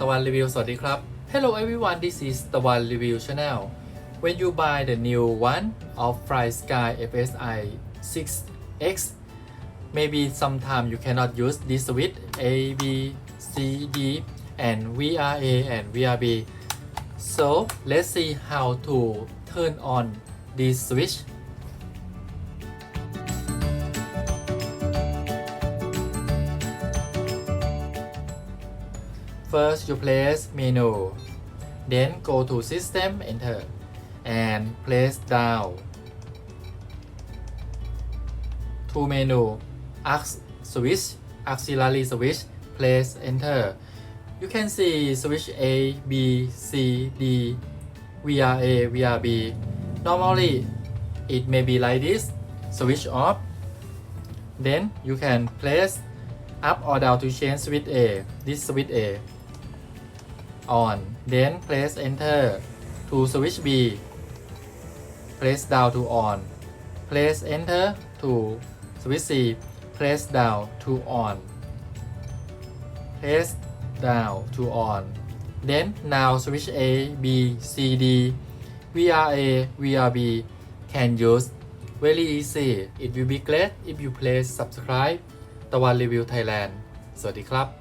ตะวันรีวิวสวัสดีครับ Hello everyone this is ตะวัน Review Channel When you buy the new one of Fly Sky FSI 6X maybe sometime you cannot use this switch A B C D and VRA and VRB so let's see how to turn on this switch First, you place menu, then go to system, enter, and place down. To menu, aux switch, auxiliary switch, place enter. You can see switch A, B, C, D, VRA, VRB. Normally, it may be like this, switch off. Then you can place up or down to change switch A, this switch A on then press enter to switch B press down to on press enter to switch C press down to on press down to on then now switch A B C D VRA VRB can use very easy it will be great if you please subscribe ตะวันรีวิวไทยแลนด์สวัสดีครับ